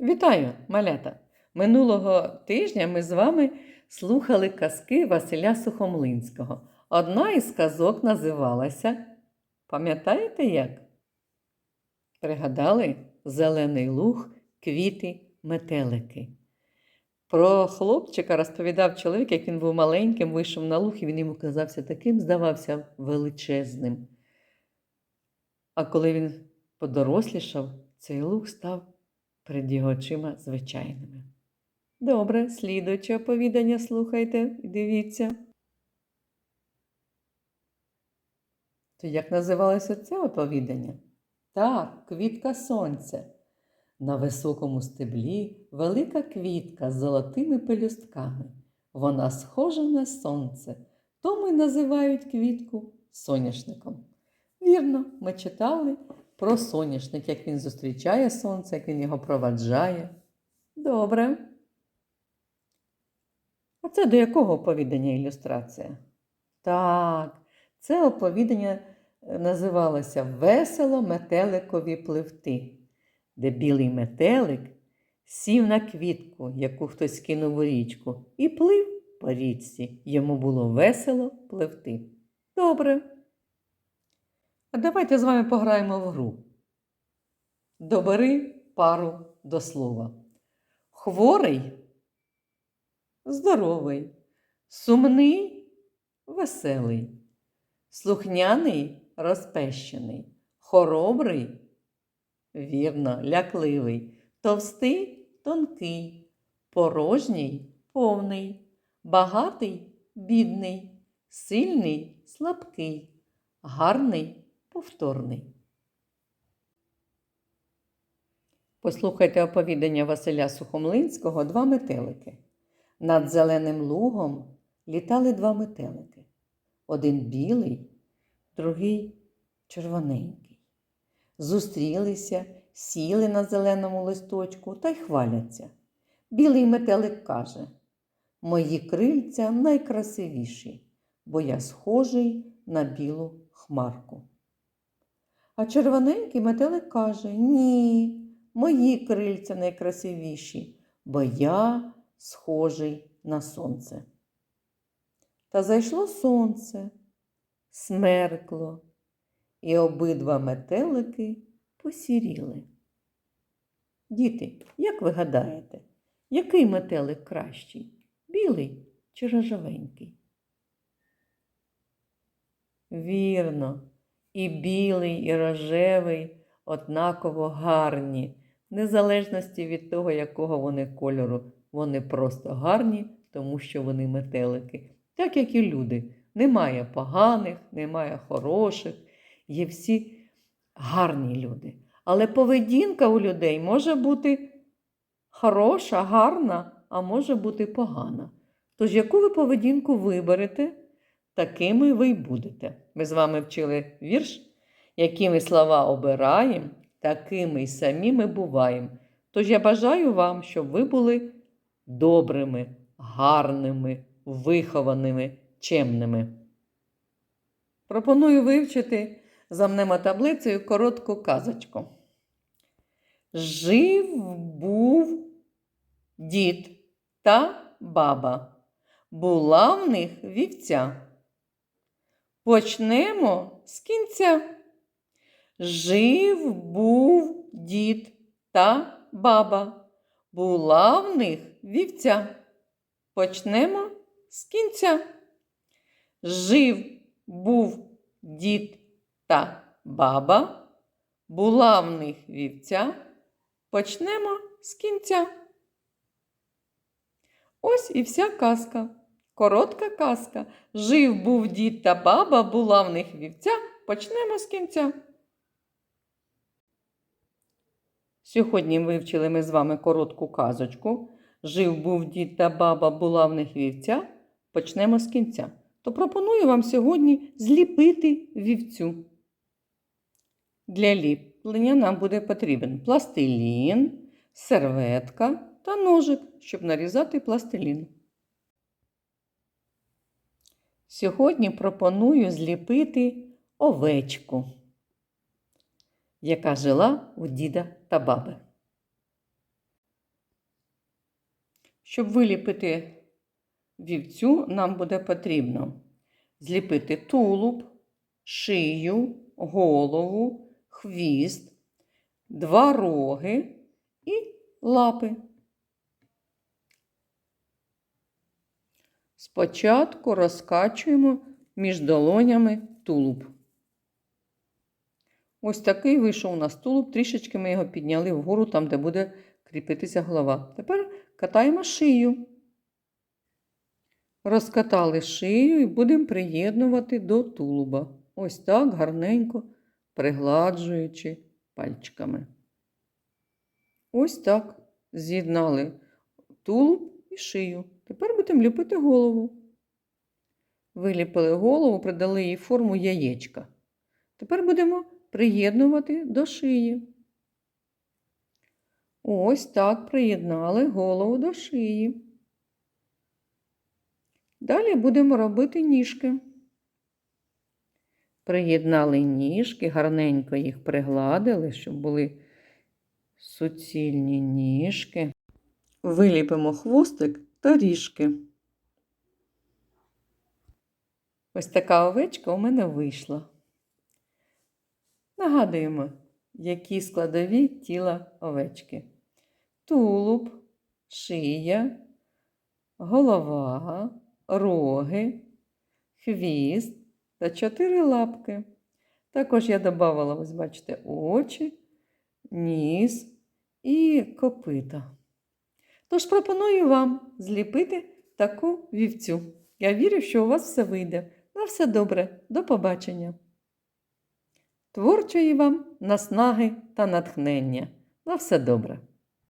Вітаю, малята! Минулого тижня ми з вами слухали казки Василя Сухомлинського. Одна із казок називалася. Пам'ятаєте як? Пригадали Зелений луг, квіти, метелики. Про хлопчика розповідав чоловік, як він був маленьким, вийшов на луг, і він йому казався таким, здавався величезним. А коли він подорослішав, цей луг став перед його очима звичайними. Добре, слідуюче оповідання слухайте і дивіться. То як називалося це оповідання? Так, квітка сонця. На високому стеблі велика квітка з золотими пелюстками. Вона схожа на сонце, тому й називають квітку соняшником. Вірно, ми читали про соняшник, як він зустрічає сонце, як він його проваджає. Добре. А це до якого оповідання ілюстрація? Так, це оповідання е, називалося Весело метеликові пливти, де білий метелик сів на квітку, яку хтось кинув у річку, і плив по річці. Йому було весело пливти. Добре. А давайте з вами пограємо в гру. Добери пару до слова. Хворий здоровий, сумний веселий, слухняний розпещений, хоробрий, вірно, лякливий, товстий тонкий, порожній повний, багатий бідний, сильний слабкий, гарний повторний. Послухайте оповідання Василя Сухомлинського Два метелики. Над зеленим лугом літали два метелики. Один білий, другий червоненький. Зустрілися, сіли на зеленому листочку та й хваляться. Білий метелик каже: Мої крильця найкрасивіші, бо я схожий на білу хмарку. А червоненький метелик каже: Ні, мої крильця найкрасивіші, бо я схожий на сонце. Та зайшло сонце, смеркло, і обидва метелики посіріли. Діти, як ви гадаєте, який метелик кращий? Білий чи рожевенький? Вірно, і білий, і рожевий однаково гарні, в незалежності від того, якого вони кольору. Вони просто гарні, тому що вони метелики. Так як і люди. Немає поганих, немає хороших, є всі гарні люди. Але поведінка у людей може бути хороша, гарна, а може бути погана. Тож, яку ви поведінку виберете, такими ви й будете. Ми з вами вчили вірш, які ми слова обираємо, такими й самі ми буваємо. Тож я бажаю вам, щоб ви були добрими, гарними, вихованими, чемними. Пропоную вивчити за мнемотаблицею коротку казочку. Жив був дід та баба. Була в них вівця. Почнемо з кінця. Жив був дід та баба. Була в них вівця. Почнемо з кінця. Жив був дід та баба. Була в них вівця. Почнемо з кінця. Ось і вся казка. Коротка казка. Жив був дід та баба, була в них вівця. Почнемо з кінця. Сьогодні вивчили ми з вами коротку казочку. Жив був дід та баба, була в них вівця. Почнемо з кінця. То пропоную вам сьогодні зліпити вівцю. Для ліплення нам буде потрібен пластилін, серветка та ножик, щоб нарізати пластилін. Сьогодні пропоную зліпити овечку яка жила у діда та баби. Щоб виліпити вівцю, нам буде потрібно зліпити тулуб, шию, голову, хвіст, два роги і лапи. Спочатку розкачуємо між долонями тулуб. Ось такий вийшов у нас тулуб, трішечки ми його підняли вгору, там, де буде кріпитися голова. Тепер катаємо шию. Розкатали шию і будемо приєднувати до тулуба. Ось так гарненько пригладжуючи пальчиками. Ось так з'єднали тулуб і шию. Тепер будемо ліпити голову. Виліпили голову, придали їй форму яєчка. Тепер будемо приєднувати до шиї. Ось так приєднали голову до шиї. Далі будемо робити ніжки. Приєднали ніжки, гарненько їх пригладили, щоб були суцільні ніжки. Виліпимо хвостик та ріжки. Ось така овечка у мене вийшла. Нагадуємо, які складові тіла овечки. Тулуб, шия, голова, роги, хвіст та чотири лапки. Також я додавала, ось бачите, очі, ніс і копита. Тож пропоную вам зліпити таку вівцю. Я вірю, що у вас все вийде. На все добре, до побачення. Творчої вам наснаги та натхнення. На все добре.